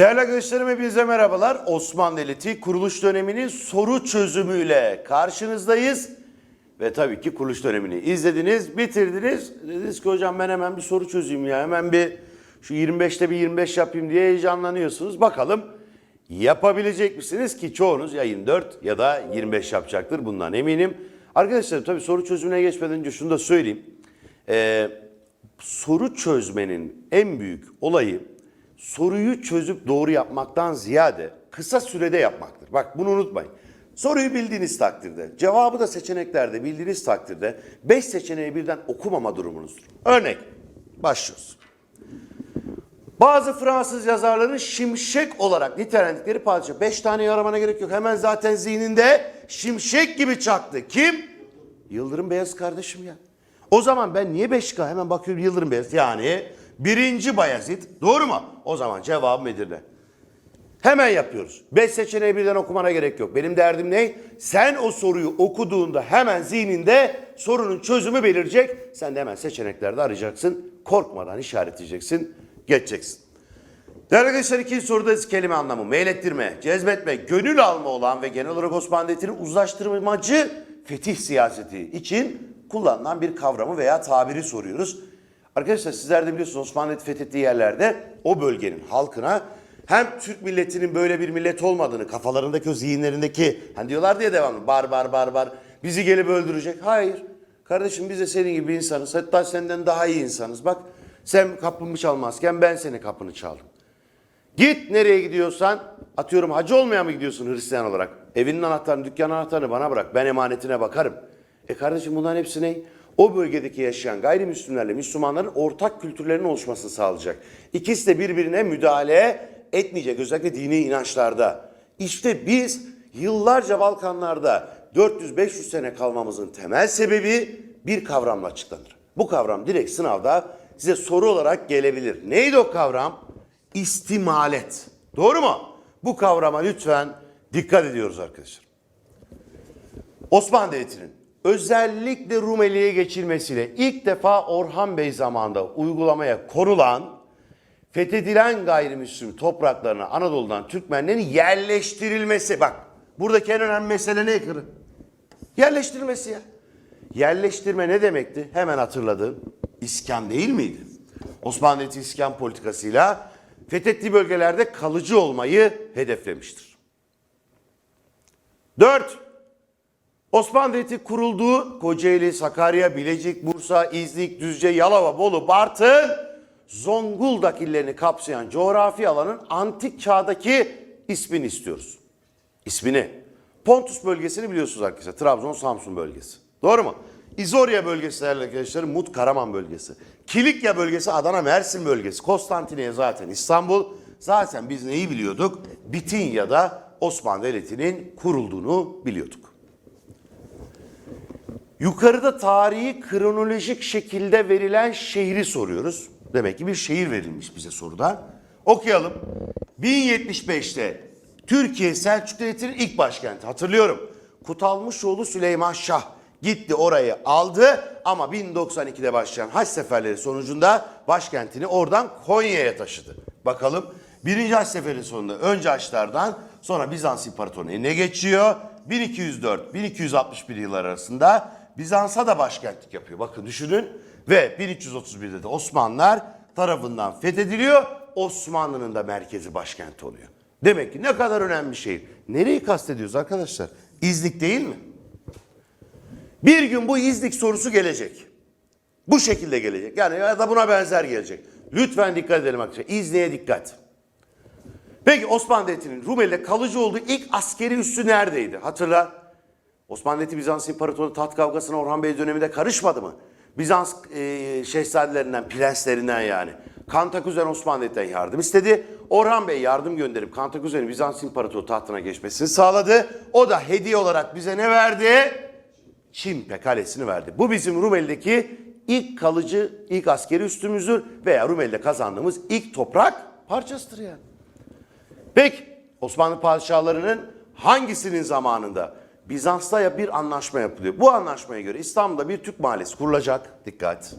Değerli arkadaşlarım hepinize merhabalar. Osmanlı Devleti kuruluş döneminin soru çözümüyle karşınızdayız. Ve tabii ki kuruluş dönemini izlediniz, bitirdiniz. Dediniz ki hocam ben hemen bir soru çözeyim ya. Hemen bir şu 25'te bir 25 yapayım diye heyecanlanıyorsunuz. Bakalım yapabilecek misiniz ki çoğunuz ya 24 ya da 25 yapacaktır bundan eminim. Arkadaşlar tabii soru çözümüne geçmeden önce şunu da söyleyeyim. Ee, soru çözmenin en büyük olayı soruyu çözüp doğru yapmaktan ziyade kısa sürede yapmaktır. Bak bunu unutmayın. Soruyu bildiğiniz takdirde, cevabı da seçeneklerde bildiğiniz takdirde 5 seçeneği birden okumama durumunuzdur. Örnek, başlıyoruz. Bazı Fransız yazarların şimşek olarak nitelendikleri padişah. Beş tane yaramana gerek yok. Hemen zaten zihninde şimşek gibi çaktı. Kim? Yıldırım Beyaz kardeşim ya. O zaman ben niye Beşika? Hemen bakıyorum Yıldırım Beyaz. Yani birinci Bayezid. Doğru mu? O zaman cevabım Edirne. Hemen yapıyoruz. Beş seçeneği birden okumana gerek yok. Benim derdim ne? Sen o soruyu okuduğunda hemen zihninde sorunun çözümü belirecek. Sen de hemen seçeneklerde arayacaksın. Korkmadan işaretleyeceksin. Geçeceksin. Değerli arkadaşlar ikinci soruda kelime anlamı meylettirme, cezbetme, gönül alma olan ve genel olarak Osmanlı Devleti'nin uzlaştırmacı fetih siyaseti için kullanılan bir kavramı veya tabiri soruyoruz. Arkadaşlar sizler de biliyorsunuz Osmanlı fethettiği yerlerde o bölgenin halkına hem Türk milletinin böyle bir millet olmadığını kafalarındaki o zihinlerindeki hani diyorlar diye devamlı bar bar bar bar bizi gelip öldürecek. Hayır. Kardeşim biz de senin gibi insanız. Hatta senden daha iyi insanız. Bak sen kapımı çalmazken ben senin kapını çaldım. Git nereye gidiyorsan atıyorum hacı olmaya mı gidiyorsun Hristiyan olarak? Evinin anahtarını, dükkan anahtarını bana bırak. Ben emanetine bakarım. E kardeşim bunların hepsi ne? O bölgedeki yaşayan gayrimüslimlerle Müslümanların ortak kültürlerinin oluşmasını sağlayacak. İkisi de birbirine müdahale etmeyecek özellikle dini inançlarda. İşte biz yıllarca Balkanlarda 400-500 sene kalmamızın temel sebebi bir kavramla açıklanır. Bu kavram direkt sınavda size soru olarak gelebilir. Neydi o kavram? İstimalet. Doğru mu? Bu kavrama lütfen dikkat ediyoruz arkadaşlar. Osmanlı Devleti'nin özellikle Rumeli'ye geçilmesiyle ilk defa Orhan Bey zamanında uygulamaya konulan fethedilen gayrimüslim topraklarına Anadolu'dan Türkmenlerin yerleştirilmesi. Bak buradaki en önemli mesele ne Kırı? Yerleştirilmesi ya. Yerleştirme ne demekti? Hemen hatırladın. İskan değil miydi? Osmanlı Devleti iskan politikasıyla fethettiği bölgelerde kalıcı olmayı hedeflemiştir. 4. Osmanlı Devleti kurulduğu Kocaeli, Sakarya, Bilecik, Bursa, İznik, Düzce, Yalova, Bolu, Bartın, Zonguldak illerini kapsayan coğrafi alanın antik çağdaki ismini istiyoruz. İsmini. Pontus bölgesini biliyorsunuz arkadaşlar. Trabzon, Samsun bölgesi. Doğru mu? İzorya bölgesi değerli arkadaşlar. Mut, Karaman bölgesi. Kilikya bölgesi Adana, Mersin bölgesi. Konstantiniye zaten İstanbul. Zaten biz neyi biliyorduk? Bitinya'da Osmanlı Devleti'nin kurulduğunu biliyorduk. Yukarıda tarihi kronolojik şekilde verilen şehri soruyoruz. Demek ki bir şehir verilmiş bize soruda. Okuyalım. 1075'te Türkiye Selçuk Devleti'nin ilk başkenti. Hatırlıyorum. Kutalmışoğlu Süleyman Şah gitti orayı aldı ama 1092'de başlayan haç seferleri sonucunda başkentini oradan Konya'ya taşıdı. Bakalım birinci haç seferi sonunda önce Haçlardan sonra Bizans İmparatorluğu'na eline geçiyor. 1204-1261 yıllar arasında Bizans'a da başkentlik yapıyor. Bakın düşünün ve 1331'de de Osmanlılar tarafından fethediliyor. Osmanlı'nın da merkezi başkenti oluyor. Demek ki ne kadar önemli şehir. Nereyi kastediyoruz arkadaşlar? İznik değil mi? Bir gün bu İznik sorusu gelecek. Bu şekilde gelecek. Yani ya da buna benzer gelecek. Lütfen dikkat edelim arkadaşlar. İznik'e dikkat. Peki Osmanlı Devleti'nin Rumeli'de kalıcı olduğu ilk askeri üssü neredeydi? Hatırla. Osmanlı Devleti Bizans İmparatoru taht kavgasına Orhan Bey döneminde karışmadı mı? Bizans e, şehzadelerinden, prenslerinden yani. Kantakuzen Osmanlı Devleti'nden yardım istedi. Orhan Bey yardım gönderip Kantakuzen'in Bizans İmparatoru tahtına geçmesini sağladı. O da hediye olarak bize ne verdi? Çimpe Kalesi'ni verdi. Bu bizim Rumeli'deki ilk kalıcı, ilk askeri üstümüzdür veya Rumeli'de kazandığımız ilk toprak parçasıdır yani. Peki Osmanlı padişahlarının hangisinin zamanında Bizans'ta ya bir anlaşma yapılıyor. Bu anlaşmaya göre İstanbul'da bir Türk mahallesi kurulacak. Dikkat.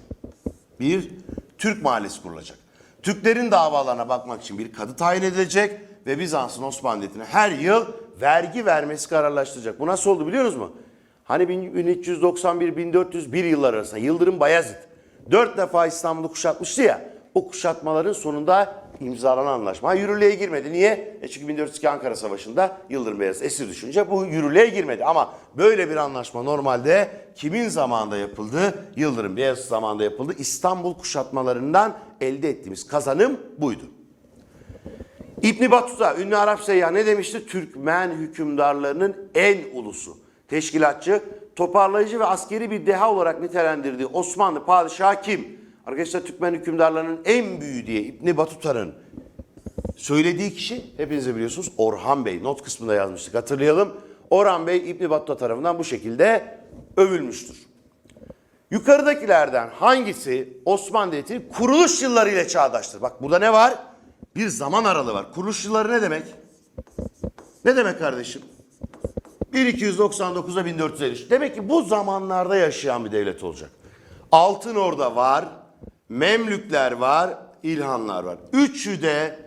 Bir Türk mahallesi kurulacak. Türklerin davalarına bakmak için bir kadı tayin edilecek ve Bizans'ın Osmanlı Devleti'ne her yıl vergi vermesi kararlaştıracak. Bu nasıl oldu biliyor musunuz mu? Hani 1391-1401 yıllar arasında Yıldırım Bayezid dört defa İstanbul'u kuşatmıştı ya. O kuşatmaların sonunda imzalanan anlaşma. Yürürlüğe girmedi. Niye? E çünkü 1402 Ankara Savaşı'nda Yıldırım Beyazıt esir düşünce bu yürürlüğe girmedi. Ama böyle bir anlaşma normalde kimin zamanında yapıldı? Yıldırım Beyazıt zamanında yapıldı. İstanbul kuşatmalarından elde ettiğimiz kazanım buydu. İbn Battuta, ünlü Arap seyyah ne demişti? Türkmen hükümdarlarının en ulusu, teşkilatçı, toparlayıcı ve askeri bir deha olarak nitelendirdiği Osmanlı padişahı kim? Arkadaşlar Türkmen hükümdarlarının en büyüğü diye İbn Battuta'nın söylediği kişi hepiniz biliyorsunuz Orhan Bey. Not kısmında yazmıştık hatırlayalım. Orhan Bey İbn Battuta tarafından bu şekilde övülmüştür. Yukarıdakilerden hangisi Osmanlı Devleti'nin kuruluş yılları ile çağdaştır? Bak burada ne var? Bir zaman aralığı var. Kuruluş yılları ne demek? Ne demek kardeşim? 1299'a 1453. Demek ki bu zamanlarda yaşayan bir devlet olacak. Altın Orda var, Memlükler var, İlhanlar var. Üçü de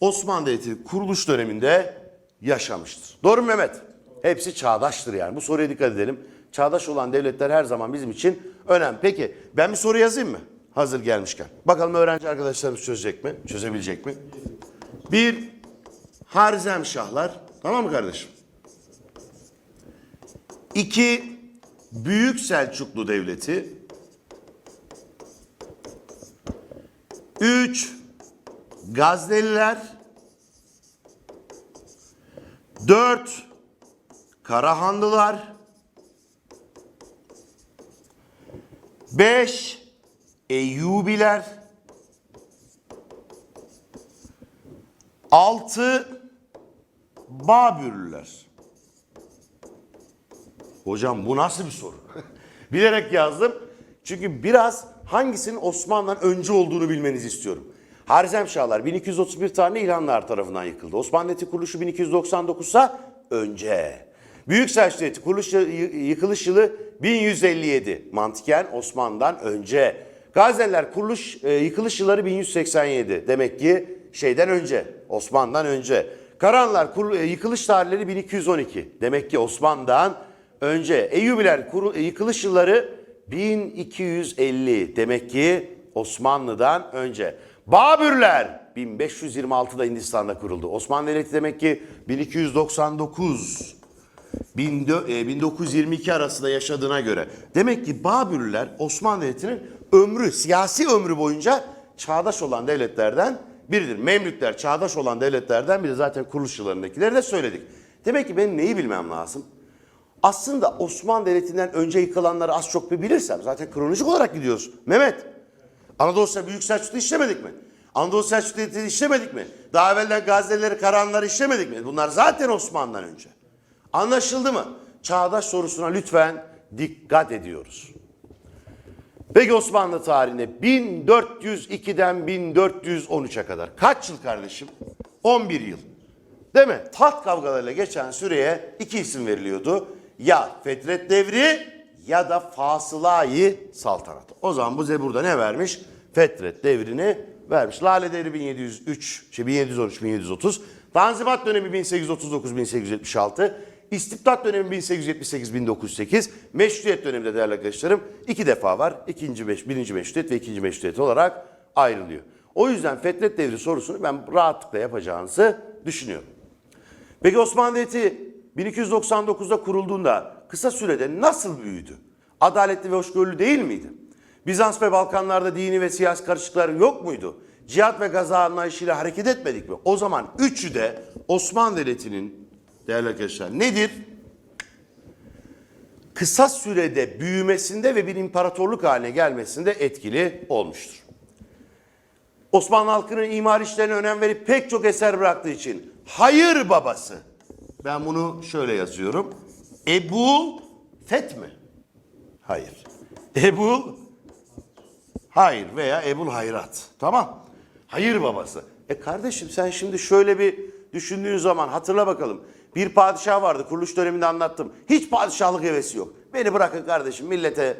Osmanlı Devleti kuruluş döneminde yaşamıştır. Doğru mu Mehmet? Hepsi çağdaştır yani. Bu soruya dikkat edelim. Çağdaş olan devletler her zaman bizim için önemli. Peki ben bir soru yazayım mı? Hazır gelmişken. Bakalım öğrenci arkadaşlarımız çözecek mi? Çözebilecek mi? Bir, Harzemşahlar. Tamam mı kardeşim? İki, Büyük Selçuklu Devleti. Üç, Gazneliler. Dört, Karahanlılar. Beş, Eyyubiler. Altı, Babürlüler. Hocam bu nasıl bir soru? Bilerek yazdım. Çünkü biraz hangisinin Osmanlı'dan önce olduğunu bilmenizi istiyorum. Harzemşahlar 1231 tane İlhanlar tarafından yıkıldı. Osmanlı Devleti kuruluşu 1299 ise önce. Büyük Selçuk Devleti kuruluş yı- yıkılış yılı 1157. Mantıken Osmanlı'dan önce. Gazneliler kuruluş e, yıkılış yılları 1187. Demek ki şeyden önce, Osmanlı'dan önce. Karanlar kurul- e, yıkılış tarihleri 1212. Demek ki Osmanlı'dan önce. Eyyubiler kuru- e, yıkılış yılları 1250. Demek ki Osmanlı'dan önce. Babürler 1526'da Hindistan'da kuruldu. Osmanlı Devleti demek ki 1299 14- e, 1922 arasında yaşadığına göre. Demek ki Babürlüler Osmanlı Devleti'nin ömrü, siyasi ömrü boyunca çağdaş olan devletlerden biridir. Memlükler çağdaş olan devletlerden biri. Zaten kuruluş yıllarındakileri de söyledik. Demek ki benim neyi bilmem lazım? Aslında Osmanlı Devleti'nden önce yıkılanları az çok bir bilirsem zaten kronolojik olarak gidiyoruz. Mehmet, Anadolu Selçuk Büyük Selçuklu işlemedik mi? Anadolu Selçuk Devleti'ni işlemedik mi? Daha evvelden Gaznelileri, Karahanlıları işlemedik mi? Bunlar zaten Osmanlı'dan önce. Anlaşıldı mı? Çağdaş sorusuna lütfen dikkat ediyoruz. Peki Osmanlı tarihinde 1402'den 1413'e kadar kaç yıl kardeşim? 11 yıl. Değil mi? Taht kavgalarıyla geçen süreye iki isim veriliyordu. Ya Fetret Devri ya da Fasılayı Saltanat. O zaman bu Zebur'da ne vermiş? Fetret Devri'ni vermiş. Lale Devri 1703, şey 1713, 1730. Tanzimat dönemi 1839-1876. İstibdat dönemi 1878-1908. Meşruiyet döneminde değerli arkadaşlarım iki defa var. İkinci meş, birinci meşruiyet ve ikinci meşruiyet olarak ayrılıyor. O yüzden Fetret Devri sorusunu ben rahatlıkla yapacağınızı düşünüyorum. Peki Osmanlı Devleti 1299'da kurulduğunda kısa sürede nasıl büyüdü? Adaletli ve hoşgörülü değil miydi? Bizans ve Balkanlarda dini ve siyasi karışıklıklar yok muydu? Cihat ve gaza anlayışıyla hareket etmedik mi? O zaman üçü de Osmanlı Devleti'nin değerli arkadaşlar nedir? Kısa sürede büyümesinde ve bir imparatorluk haline gelmesinde etkili olmuştur. Osmanlı halkının imar işlerine önem verip pek çok eser bıraktığı için hayır babası. Ben bunu şöyle yazıyorum. Ebu Fet mi? Hayır. Ebu Hayır veya Ebul Hayrat. Tamam. Hayır babası. E kardeşim sen şimdi şöyle bir düşündüğün zaman hatırla bakalım. Bir padişah vardı kuruluş döneminde anlattım. Hiç padişahlık hevesi yok. Beni bırakın kardeşim millete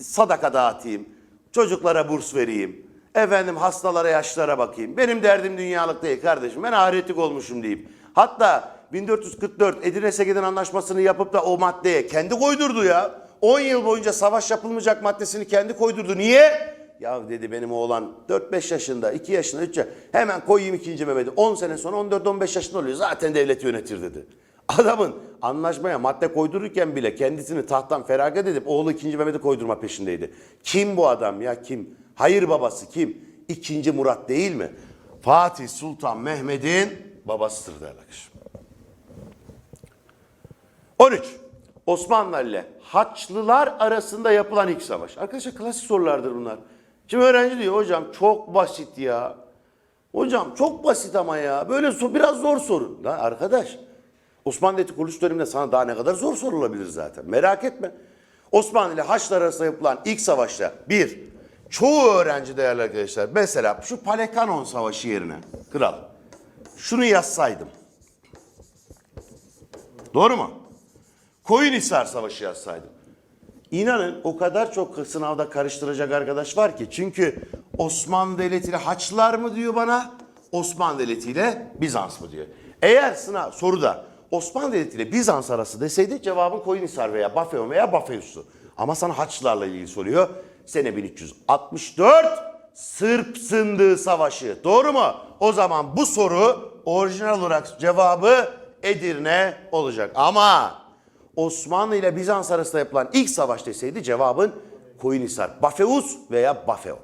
sadaka dağıtayım. Çocuklara burs vereyim. Efendim hastalara yaşlara bakayım. Benim derdim dünyalık değil kardeşim. Ben ahiretlik olmuşum deyip. Hatta 1444 Edirne Segedin Anlaşması'nı yapıp da o maddeye kendi koydurdu ya. 10 yıl boyunca savaş yapılmayacak maddesini kendi koydurdu. Niye? Ya dedi benim oğlan 4-5 yaşında, 2 yaşında, 3 yaşında. Hemen koyayım ikinci Mehmet'i. 10 sene sonra 14-15 yaşında oluyor. Zaten devlet yönetir dedi. Adamın anlaşmaya madde koydururken bile kendisini tahttan feragat edip oğlu ikinci Mehmet'i koydurma peşindeydi. Kim bu adam ya kim? Hayır babası kim? İkinci Murat değil mi? Fatih Sultan Mehmet'in babasıdır derler. 13. Osmanlı ile Haçlılar arasında yapılan ilk savaş. Arkadaşlar klasik sorulardır bunlar. Şimdi öğrenci diyor hocam çok basit ya. Hocam çok basit ama ya. Böyle so biraz zor soru. Lan arkadaş Osmanlı Devleti kuruluş döneminde sana daha ne kadar zor sorulabilir zaten. Merak etme. Osmanlı ile Haçlılar arasında yapılan ilk savaşta bir, çoğu öğrenci değerli arkadaşlar mesela şu Palekanon Savaşı yerine kral şunu yazsaydım. Doğru mu? Koyunhisar Savaşı yazsaydım. İnanın o kadar çok sınavda karıştıracak arkadaş var ki. Çünkü Osmanlı Devleti ile Haçlılar mı diyor bana, Osmanlı Devleti ile Bizans mı diyor. Eğer sınav soruda Osmanlı Devleti ile Bizans arası deseydi cevabın Koyunhisar veya Bafeon veya Bafeus'tu. Ama sana Haçlılarla ilgili soruyor. Sene 1364 Sırp Sındığı Savaşı. Doğru mu? O zaman bu soru orijinal olarak cevabı Edirne olacak. Ama Osmanlı ile Bizans arasında yapılan ilk savaş deseydi cevabın Koyunhisar, Bafeus veya Bafeon.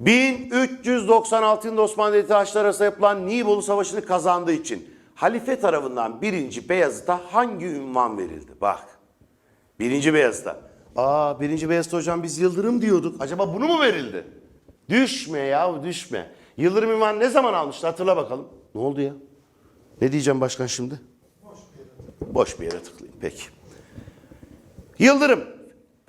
1396 yılında Osmanlı Devleti Haçlılar arasında yapılan Nibolu Savaşı'nı kazandığı için halife tarafından 1. Beyazıt'a hangi ünvan verildi? Bak. 1. Beyazıt'a. Aa 1. Beyazıt hocam biz Yıldırım diyorduk. Acaba bunu mu verildi? Düşme ya düşme. Yıldırım ünvanı ne zaman almıştı hatırla bakalım. Ne oldu ya? Ne diyeceğim başkan şimdi? Boş bir yere tıklayayım. Peki. Yıldırım.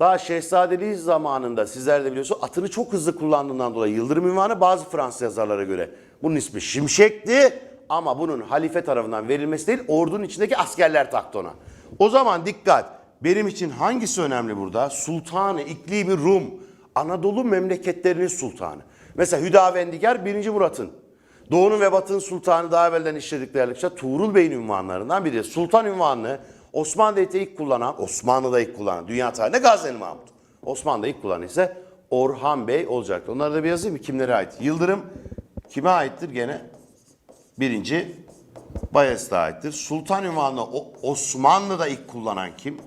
Daha Şehzadeliği zamanında sizler de biliyorsunuz atını çok hızlı kullandığından dolayı Yıldırım ünvanı bazı Fransız yazarlara göre bunun ismi Şimşek'ti ama bunun halife tarafından verilmesi değil ordunun içindeki askerler taktı ona. O zaman dikkat. Benim için hangisi önemli burada? Sultanı, iklimi Rum, Anadolu memleketlerinin sultanı. Mesela Hüdavendigar 1. Murat'ın Doğu'nun ve Batı'nın sultanı daha evvelden işledik değerli arkadaşlar. Tuğrul Bey'in ünvanlarından biri. Sultan ünvanını Osmanlı Devleti ilk kullanan, Osmanlı'da ilk kullanan, dünya tarihinde Gazneli Mahmut. Osmanlı'da ilk kullanan ise Orhan Bey olacaktı. Onları da bir yazayım? Kimlere ait? Yıldırım kime aittir gene? Birinci Bayezid'e aittir. Sultan ünvanını Osmanlı'da ilk kullanan kim?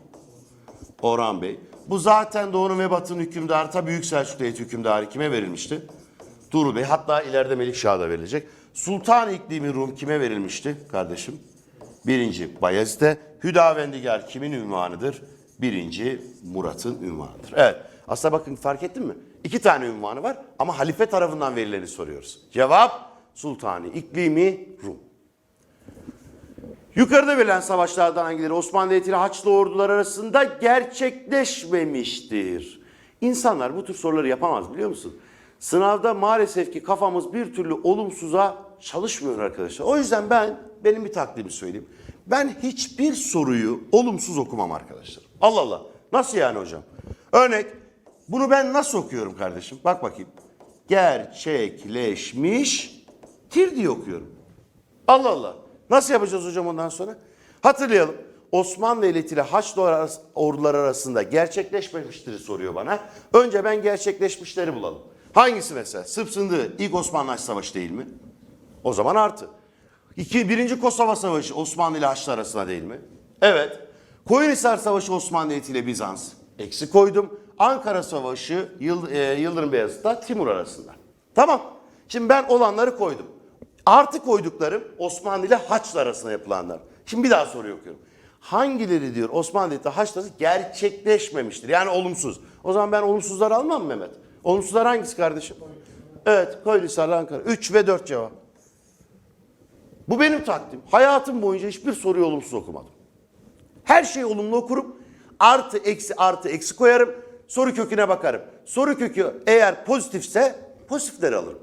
Orhan Bey. Bu zaten Doğu'nun ve Batı'nın hükümdarı ta Büyük Selçuk Devleti hükümdarı kime verilmişti? Tuğrul Bey. Hatta ileride Melikşah'a da verilecek. Sultan iklimi Rum kime verilmişti kardeşim? Birinci Bayezid'e. Hüdavendigar kimin ünvanıdır? Birinci Murat'ın ünvanıdır. Evet. Aslında bakın fark ettin mi? İki tane ünvanı var ama halife tarafından verileni soruyoruz. Cevap Sultani iklimi Rum. Yukarıda verilen savaşlardan hangileri Osmanlı Devleti ile Haçlı ordular arasında gerçekleşmemiştir? İnsanlar bu tür soruları yapamaz biliyor musun? Sınavda maalesef ki kafamız bir türlü olumsuza çalışmıyor arkadaşlar. O yüzden ben, benim bir taktiğimi söyleyeyim. Ben hiçbir soruyu olumsuz okumam arkadaşlar. Allah Allah. Nasıl yani hocam? Örnek, bunu ben nasıl okuyorum kardeşim? Bak bakayım. Gerçekleşmiştir diye okuyorum. Allah Allah. Nasıl yapacağız hocam ondan sonra? Hatırlayalım. Osmanlı Devleti ile Haçlı arası- ordular arasında gerçekleşmemiştir soruyor bana. Önce ben gerçekleşmişleri bulalım. Hangisi mesela? Sırp Sındığı ilk Osmanlı Haç Savaşı değil mi? O zaman artı. İki, birinci Kosova Savaşı Osmanlı ile Haçlı arasında değil mi? Evet. Koyunhisar Savaşı Osmanlı ile Bizans. Eksi koydum. Ankara Savaşı Yıl, e, Yıldırım Beyazıt'ta Timur arasında. Tamam. Şimdi ben olanları koydum. Artı koyduklarım Osmanlı ile Haçlı arasında yapılanlar. Şimdi bir daha soruyu okuyorum. Hangileri diyor Osmanlı ile Haçlı gerçekleşmemiştir? Yani olumsuz. O zaman ben olumsuzları almam mı Mehmet? Olumsuzlar hangisi kardeşim? Evet, Koyunhisar'la Ankara. 3 ve 4 cevap. Bu benim takdim. Hayatım boyunca hiçbir soruyu olumsuz okumadım. Her şeyi olumlu okurum. Artı eksi artı eksi koyarım. Soru köküne bakarım. Soru kökü eğer pozitifse pozitifleri alırım.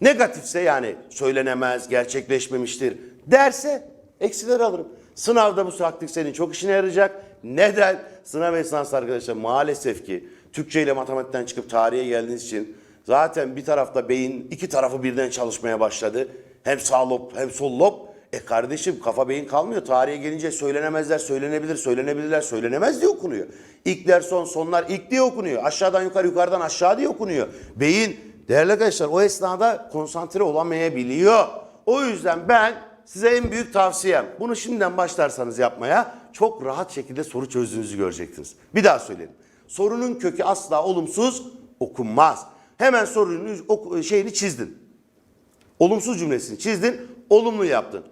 Negatifse yani söylenemez, gerçekleşmemiştir derse eksileri alırım. Sınavda bu taktik senin çok işine yarayacak. Neden? Sınav esnası arkadaşlar maalesef ki Türkçe ile matematikten çıkıp tarihe geldiğiniz için Zaten bir tarafta beyin iki tarafı birden çalışmaya başladı. Hem sağ lob hem sol lob. E kardeşim kafa beyin kalmıyor. Tarihe gelince söylenemezler, söylenebilir, söylenebilirler, söylenemez diye okunuyor. İlkler son, sonlar ilk diye okunuyor. Aşağıdan yukarı, yukarıdan aşağı diye okunuyor. Beyin değerli arkadaşlar o esnada konsantre olamayabiliyor. O yüzden ben size en büyük tavsiyem bunu şimdiden başlarsanız yapmaya çok rahat şekilde soru çözdüğünüzü göreceksiniz. Bir daha söyleyeyim. Sorunun kökü asla olumsuz okunmaz. Hemen sorunun şeyini çizdin. Olumsuz cümlesini çizdin, olumlu yaptın.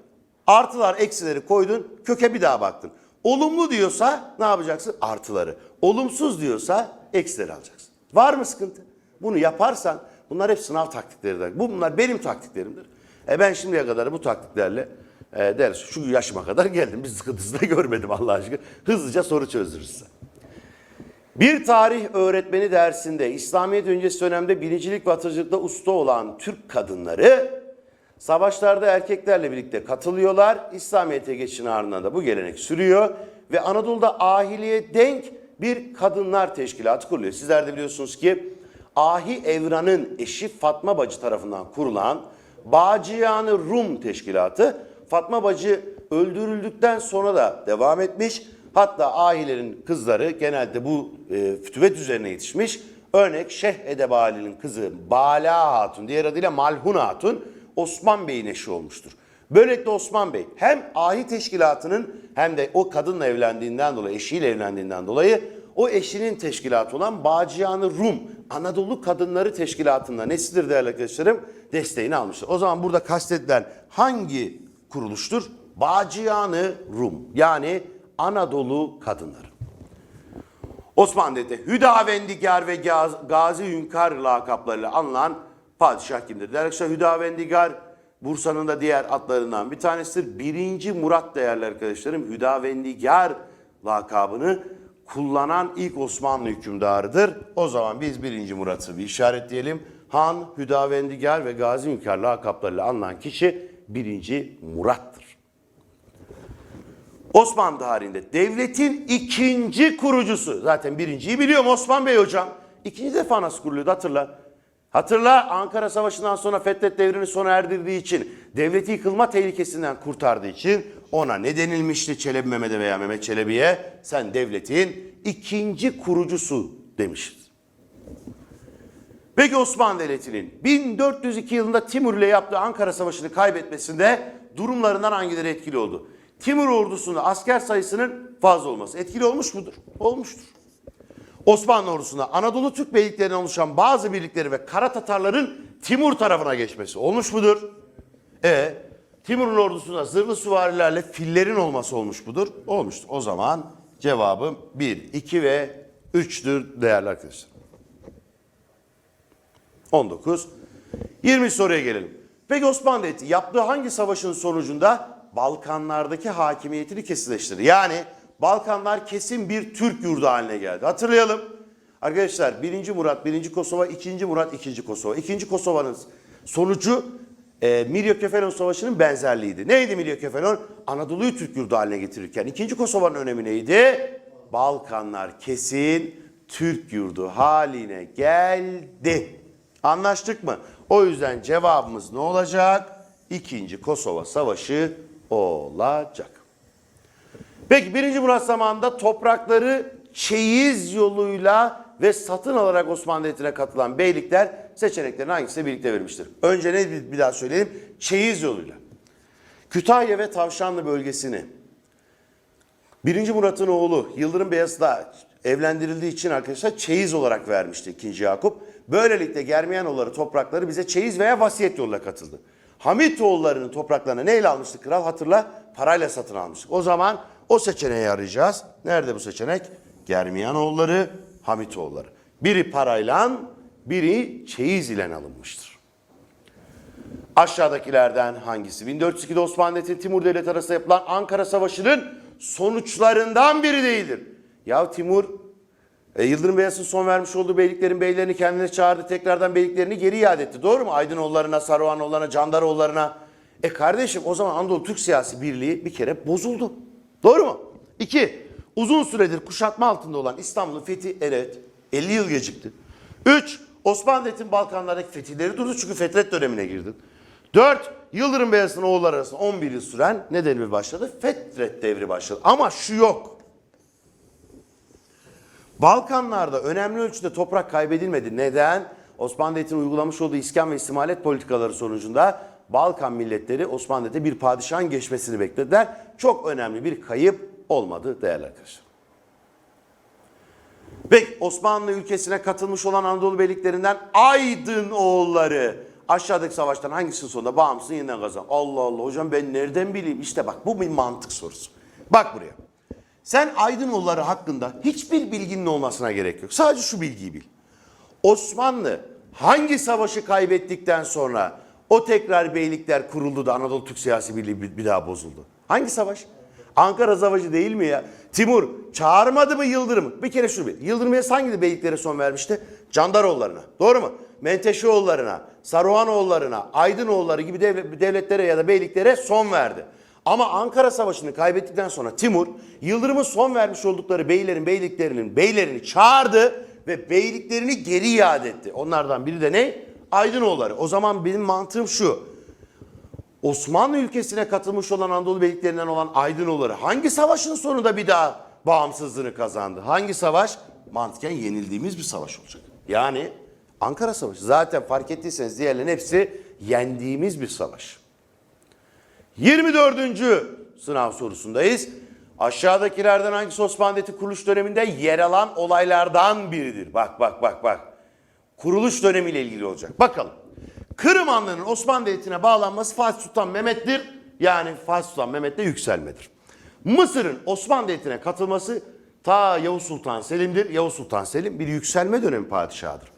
Artılar, eksileri koydun, köke bir daha baktın. Olumlu diyorsa ne yapacaksın? Artıları. Olumsuz diyorsa eksileri alacaksın. Var mı sıkıntı? Bunu yaparsan bunlar hep sınav taktikleridir. Bu bunlar benim taktiklerimdir. E ben şimdiye kadar bu taktiklerle e, ders şu yaşıma kadar geldim. Bir sıkıntısını görmedim Allah aşkına. Hızlıca soru çözdürürüz. Bir tarih öğretmeni dersinde İslamiyet öncesi dönemde binicilik ve atıcılıkta usta olan Türk kadınları savaşlarda erkeklerle birlikte katılıyorlar. İslamiyet'e geçişin ardından da bu gelenek sürüyor ve Anadolu'da ahiliye denk bir kadınlar teşkilatı kuruluyor. Sizler de biliyorsunuz ki Ahi Evran'ın eşi Fatma Bacı tarafından kurulan Bağcıyanı Rum Teşkilatı Fatma Bacı öldürüldükten sonra da devam etmiş. Hatta ahilerin kızları genelde bu e, fütüvet üzerine yetişmiş. Örnek Şeyh Edebali'nin kızı Bala Hatun, diğer adıyla Malhun Hatun Osman Bey'in eşi olmuştur. Böylelikle Osman Bey hem ahi teşkilatının hem de o kadınla evlendiğinden dolayı, eşiyle evlendiğinden dolayı o eşinin teşkilatı olan Bağcıyanı Rum Anadolu Kadınları Teşkilatı'nda nesidir değerli arkadaşlarım? Desteğini almıştır. O zaman burada kastedilen hangi kuruluştur? Bağcıyanı Rum yani Anadolu Kadınları. Osmanlı Devleti Hüdavendigar ve Gaz- Gazi Hünkar lakaplarıyla anılan padişah kimdir? Arkadaşlar Hüdavendigar Bursa'nın da diğer adlarından bir tanesidir. Birinci Murat değerli arkadaşlarım Hüdavendigar lakabını kullanan ilk Osmanlı hükümdarıdır. O zaman biz birinci Murat'ı bir işaretleyelim. Han, Hüdavendigar ve Gazi Hünkar lakaplarıyla anılan kişi birinci Murat'tır. Osmanlı tarihinde devletin ikinci kurucusu. Zaten birinciyi biliyorum Osman Bey hocam. İkinci defa nasıl kuruluyordu hatırla. Hatırla Ankara Savaşı'ndan sonra Fetret devrini sona erdirdiği için, devleti yıkılma tehlikesinden kurtardığı için ona ne denilmişti Çelebi Mehmet'e veya Mehmet Çelebi'ye? Sen devletin ikinci kurucusu demişiz. Peki Osmanlı Devleti'nin 1402 yılında Timur ile yaptığı Ankara Savaşı'nı kaybetmesinde durumlarından hangileri etkili oldu? Timur ordusunda asker sayısının fazla olması etkili olmuş mudur? Olmuştur. Osmanlı ordusunda Anadolu Türk beyliklerinden oluşan bazı birlikleri ve Kara Tatarların Timur tarafına geçmesi olmuş mudur? E Timur'un ordusunda zırhlı süvarilerle fillerin olması olmuş mudur? Olmuştur. O zaman cevabım 1, 2 ve 3'tür değerli arkadaşlar. 19. 20 soruya gelelim. Peki Osmanlı Devleti yaptığı hangi savaşın sonucunda Balkanlardaki hakimiyetini kesinleştirdi? Yani Balkanlar kesin bir Türk yurdu haline geldi. Hatırlayalım. Arkadaşlar 1. Murat 1. Kosova, 2. Murat 2. Kosova. 2. Kosova'nın sonucu e, Miryokefalon Savaşı'nın benzerliğiydi. Neydi Miryokefalon? Anadolu'yu Türk yurdu haline getirirken. 2. Kosova'nın önemi neydi? Balkanlar kesin Türk yurdu haline geldi. Anlaştık mı? O yüzden cevabımız ne olacak? İkinci Kosova Savaşı olacak. Peki 1. Murat zamanında toprakları çeyiz yoluyla ve satın alarak Osmanlı Devleti'ne katılan beylikler seçeneklerin hangisine birlikte vermiştir? Önce ne bir daha söyleyelim? Çeyiz yoluyla. Kütahya ve Tavşanlı bölgesini 1. Murat'ın oğlu Yıldırım Beyazıt'la evlendirildiği için arkadaşlar çeyiz olarak vermişti 2. Yakup. Böylelikle Germiyanoğulları toprakları bize çeyiz veya vasiyet yoluyla katıldı. Hamitoğullarının topraklarını neyle almıştık kral hatırla? Parayla satın almıştık. O zaman o seçeneği arayacağız. Nerede bu seçenek? Germiyanoğulları, Hamitoğulları. Biri parayla, biri çeyiz ile alınmıştır. Aşağıdakilerden hangisi? 1402'de Osmanlı Devleti Timur Devleti arasında yapılan Ankara Savaşı'nın sonuçlarından biri değildir. Ya Timur e, Yıldırım Beyazıt'ın son vermiş olduğu beyliklerin beylerini kendine çağırdı. Tekrardan beyliklerini geri iade etti. Doğru mu? Aydınoğullarına, Saruhanoğullarına, Candaroğullarına. E kardeşim o zaman Anadolu Türk siyasi birliği bir kere bozuldu. Doğru mu? İki, uzun süredir kuşatma altında olan İstanbul'un fethi evet 50 yıl gecikti. Üç, Osmanlı Devleti'nin Balkanlardaki fetihleri durdu çünkü Fetret dönemine girdin. 4. Yıldırım Beyazıt'ın oğulları arasında 11 yıl süren ne devri başladı? Fetret devri başladı. Ama şu yok. Balkanlarda önemli ölçüde toprak kaybedilmedi. Neden? Osmanlı Devleti'nin uygulamış olduğu iskan ve istimalet politikaları sonucunda Balkan milletleri Osmanlı Devleti'ne bir padişahın geçmesini beklediler. Çok önemli bir kayıp olmadı değerli arkadaşlar. Peki Osmanlı ülkesine katılmış olan Anadolu beyliklerinden Aydın oğulları aşağıdaki savaştan hangisinin sonunda bağımsızlığını yeniden kazan? Allah Allah hocam ben nereden bileyim? İşte bak bu bir mantık sorusu. Bak buraya. Sen Aydınoğulları hakkında hiçbir bilginin olmasına gerek yok. Sadece şu bilgiyi bil. Osmanlı hangi savaşı kaybettikten sonra o tekrar beylikler kuruldu da Anadolu Türk Siyasi Birliği bir, daha bozuldu? Hangi savaş? Ankara Savaşı değil mi ya? Timur çağırmadı mı Yıldırım'ı? Bir kere şunu bil. Yıldırım hangi beyliklere son vermişti? Candaroğullarına. Doğru mu? Menteşeoğullarına, Saruhanoğullarına, Aydınoğulları gibi devlet- devletlere ya da beyliklere son verdi. Ama Ankara Savaşı'nı kaybettikten sonra Timur, Yıldırım'ın son vermiş oldukları beylerin, beyliklerinin beylerini çağırdı ve beyliklerini geri iade etti. Onlardan biri de ne? Aydınoğulları. O zaman benim mantığım şu. Osmanlı ülkesine katılmış olan Anadolu beyliklerinden olan Aydınoğulları hangi savaşın sonunda bir daha bağımsızlığını kazandı? Hangi savaş? Mantıken yenildiğimiz bir savaş olacak. Yani Ankara Savaşı. Zaten fark ettiyseniz diğerlerin hepsi yendiğimiz bir savaş. 24. sınav sorusundayız. Aşağıdakilerden hangisi Osmanlı Devleti kuruluş döneminde yer alan olaylardan biridir? Bak bak bak bak. Kuruluş dönemiyle ilgili olacak. Bakalım. Kırım Hanlığı'nın Osmanlı Devleti'ne bağlanması Fatih Sultan Mehmet'tir. Yani Fatih Sultan Mehmet'le yükselmedir. Mısır'ın Osmanlı Devleti'ne katılması ta Yavuz Sultan Selim'dir. Yavuz Sultan Selim bir yükselme dönemi padişahıdır.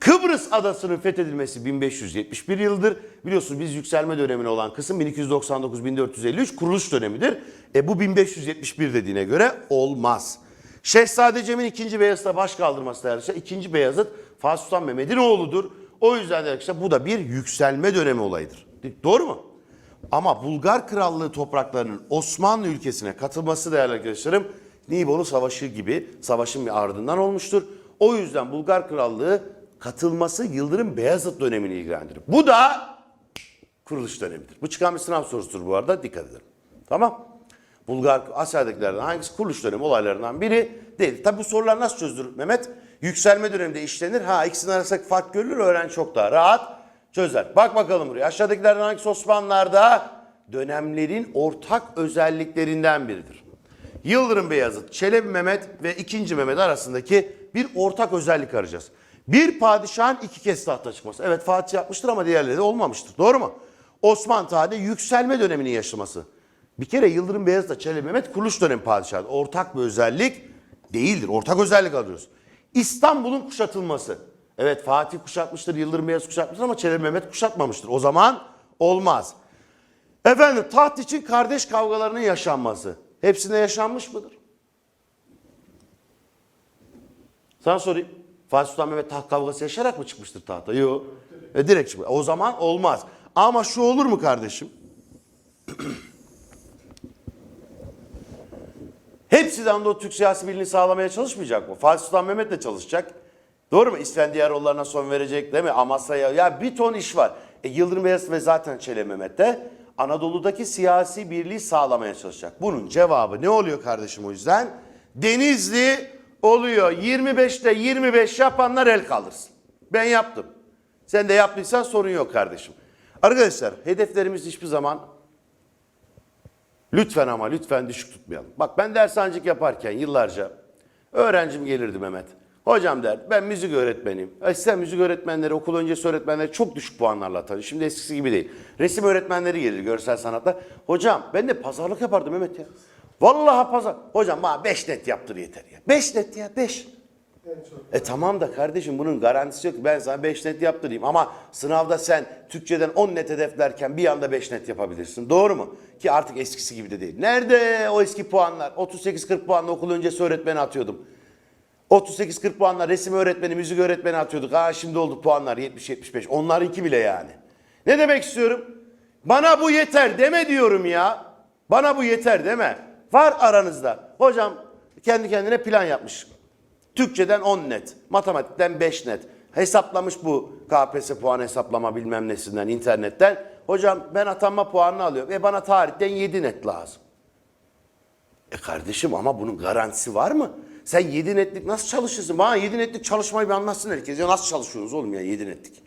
Kıbrıs adasının fethedilmesi 1571 yıldır. Biliyorsunuz biz yükselme dönemine olan kısım 1299-1453 kuruluş dönemidir. E bu 1571 dediğine göre olmaz. Şehzade Cem'in 2. Beyazıt'a baş kaldırması değerli arkadaşlar. 2. Beyazıt Fatih Sultan Mehmet'in oğludur. O yüzden de arkadaşlar bu da bir yükselme dönemi olayıdır. Doğru mu? Ama Bulgar Krallığı topraklarının Osmanlı ülkesine katılması değerli arkadaşlarım Nibolu Savaşı gibi savaşın bir ardından olmuştur. O yüzden Bulgar Krallığı katılması Yıldırım Beyazıt dönemini ilgilendirir. Bu da kuruluş dönemidir. Bu çıkan bir sınav sorusudur bu arada dikkat edin. Tamam. Bulgar Asya'dakilerden hangisi kuruluş dönemi olaylarından biri değil. Tabi bu sorular nasıl çözülür Mehmet? Yükselme döneminde işlenir. Ha ikisinin arasındaki fark görülür. Öğrenci çok daha rahat çözer. Bak bakalım buraya. Aşağıdakilerden hangisi Osmanlılar'da dönemlerin ortak özelliklerinden biridir? Yıldırım Beyazıt, Çelebi Mehmet ve 2. Mehmet arasındaki bir ortak özellik arayacağız. Bir padişahın iki kez tahta çıkması. Evet Fatih yapmıştır ama diğerleri de olmamıştır. Doğru mu? Osmanlı tarihinde yükselme döneminin yaşaması. Bir kere Yıldırım Beyazıt'la Çelebi Mehmet kuruluş dönemi padişahı. Ortak bir özellik değildir. Ortak özellik alıyoruz. İstanbul'un kuşatılması. Evet Fatih kuşatmıştır, Yıldırım Beyazıt kuşatmıştır ama Çelebi Mehmet kuşatmamıştır. O zaman olmaz. Efendim taht için kardeş kavgalarının yaşanması. Hepsinde yaşanmış mıdır? Sana sorayım. Fatih Sultan Mehmet taht kavgası yaşayarak mı çıkmıştır tahta? Yok. E direkt çıkmış. O zaman olmaz. Ama şu olur mu kardeşim? Hepsi de Anadolu Türk siyasi birliğini sağlamaya çalışmayacak mı? Fatih Sultan Mehmet de çalışacak. Doğru mu? İsfendiyar son verecek değil mi? Amasya'ya. Ya bir ton iş var. E, Yıldırım Beyazıt ve zaten Çelebi Mehmet de Anadolu'daki siyasi birliği sağlamaya çalışacak. Bunun cevabı ne oluyor kardeşim o yüzden? Denizli oluyor. 25'te 25 yapanlar el kaldırsın. Ben yaptım. Sen de yaptıysan sorun yok kardeşim. Arkadaşlar hedeflerimiz hiçbir zaman Lütfen ama lütfen düşük tutmayalım. Bak ben dershanecik yaparken yıllarca öğrencim gelirdi Mehmet. Hocam der ben müzik öğretmeniyim. Eskiden müzik öğretmenleri, okul öncesi öğretmenleri çok düşük puanlarla tanıyor. Şimdi eskisi gibi değil. Resim öğretmenleri gelir görsel sanatlar. Hocam ben de pazarlık yapardım Mehmet ya. Vallahi pazar. Hocam bana 5 net yaptır yeter ya. 5 net ya 5. E tamam da kardeşim bunun garantisi yok. Ben sana 5 net yaptırayım ama sınavda sen Türkçeden 10 net hedeflerken bir anda 5 net yapabilirsin. Doğru mu? Ki artık eskisi gibi de değil. Nerede o eski puanlar? 38-40 puanla okul öncesi öğretmeni atıyordum. 38-40 puanla resim öğretmeni, müzik öğretmeni atıyorduk. Ha şimdi oldu puanlar 70-75. Onlarınki bile yani. Ne demek istiyorum? Bana bu yeter deme diyorum ya. Bana bu yeter deme. Var aranızda. Hocam kendi kendine plan yapmış. Türkçeden 10 net, matematikten 5 net. Hesaplamış bu KPSS puan hesaplama bilmem nesinden internetten. Hocam ben atanma puanını alıyorum. E bana tarihten 7 net lazım. E kardeşim ama bunun garantisi var mı? Sen 7 netlik nasıl çalışırsın? Bana 7 netlik çalışmayı bir anlatsın herkes. Ya nasıl çalışıyorsunuz oğlum ya 7 netlik?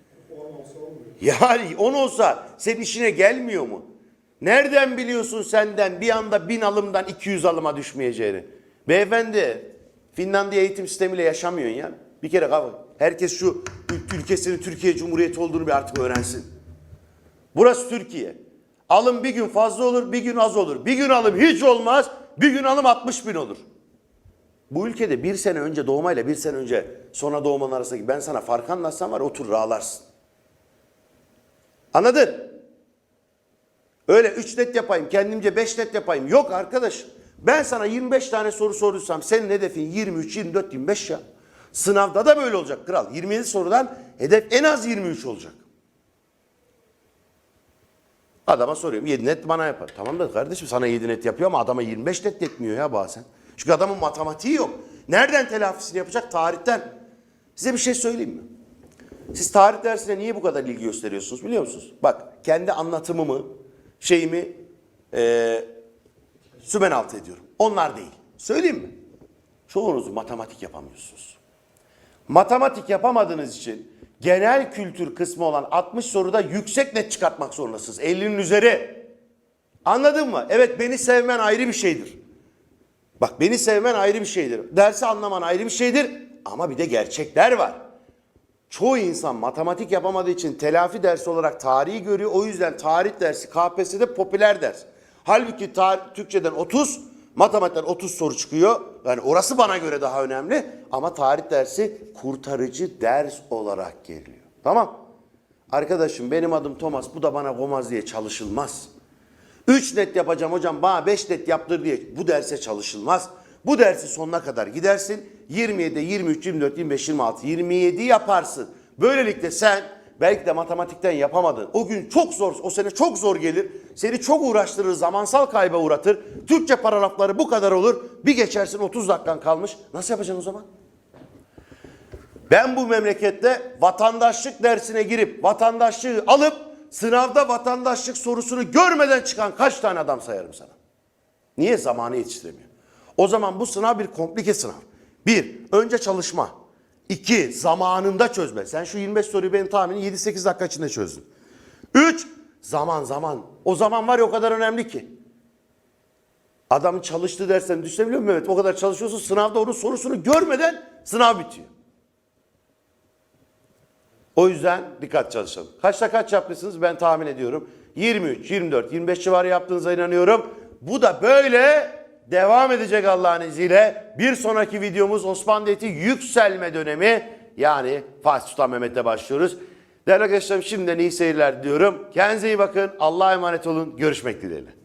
Yani 10 olsa senin işine gelmiyor mu? Nereden biliyorsun senden bir anda 1000 alımdan 200 alıma düşmeyeceğini? Beyefendi Finlandiya eğitim sistemiyle yaşamıyorsun ya. Bir kere kavga. Herkes şu ülkesinin Türkiye Cumhuriyeti olduğunu bir artık öğrensin. Burası Türkiye. Alım bir gün fazla olur, bir gün az olur. Bir gün alım hiç olmaz, bir gün alım 60 bin olur. Bu ülkede bir sene önce doğmayla bir sene önce sonra doğmanın arasındaki ben sana fark anlatsam var oturur ağlarsın. Anladın? Öyle 3 net yapayım, kendimce 5 net yapayım. Yok arkadaş. Ben sana 25 tane soru sorursam senin hedefin 23, 24, 25 ya. Sınavda da böyle olacak kral. 27 sorudan hedef en az 23 olacak. Adama soruyorum 7 net bana yapar. Tamam da kardeşim sana 7 net yapıyor ama adama 25 net yetmiyor ya bazen. Çünkü adamın matematiği yok. Nereden telafisini yapacak? Tarihten. Size bir şey söyleyeyim mi? Siz tarih dersine niye bu kadar ilgi gösteriyorsunuz biliyor musunuz? Bak kendi anlatımımı, şeyimi eee sümen altı ediyorum. Onlar değil. Söyleyeyim mi? Çoğunuz matematik yapamıyorsunuz. Matematik yapamadığınız için genel kültür kısmı olan 60 soruda yüksek net çıkartmak zorundasınız. 50'nin üzeri. Anladın mı? Evet beni sevmen ayrı bir şeydir. Bak beni sevmen ayrı bir şeydir. Dersi anlaman ayrı bir şeydir. Ama bir de gerçekler var. Çoğu insan matematik yapamadığı için telafi dersi olarak tarihi görüyor. O yüzden tarih dersi KPSS'de popüler ders. Halbuki Türkçeden 30, matematikten 30 soru çıkıyor. Yani orası bana göre daha önemli. Ama tarih dersi kurtarıcı ders olarak geliyor. Tamam. Arkadaşım benim adım Thomas bu da bana Gomaz diye çalışılmaz. 3 net yapacağım hocam bana 5 net yaptır diye bu derse çalışılmaz. Bu dersi sonuna kadar gidersin. 27, 23, 24, 25, 26, 27 yaparsın. Böylelikle sen belki de matematikten yapamadın. O gün çok zor, o sene çok zor gelir. Seni çok uğraştırır, zamansal kayba uğratır. Türkçe paragrafları bu kadar olur. Bir geçersin 30 dakikan kalmış. Nasıl yapacaksın o zaman? Ben bu memlekette vatandaşlık dersine girip vatandaşlığı alıp sınavda vatandaşlık sorusunu görmeden çıkan kaç tane adam sayarım sana? Niye zamanı yetiştiremiyor? O zaman bu sınav bir komplike sınav. Bir, önce çalışma. İki, zamanında çözme. Sen şu 25 soruyu benim tahminim 7-8 dakika içinde çözdün. Üç, zaman zaman. O zaman var ya o kadar önemli ki. Adamın çalıştığı dersten düşünebiliyor musun? Evet o kadar çalışıyorsun sınavda onun sorusunu görmeden sınav bitiyor. O yüzden dikkat çalışalım. Kaçta kaç yapmışsınız ben tahmin ediyorum. 23, 24, 25 civarı yaptığınıza inanıyorum. Bu da böyle devam edecek Allah'ın izniyle. Bir sonraki videomuz Osmanlı Devleti yükselme dönemi yani Fatih Sultan Mehmet'te başlıyoruz. Değerli arkadaşlarım şimdiden iyi seyirler diyorum. Kendinize iyi bakın. Allah'a emanet olun. Görüşmek dileğiyle.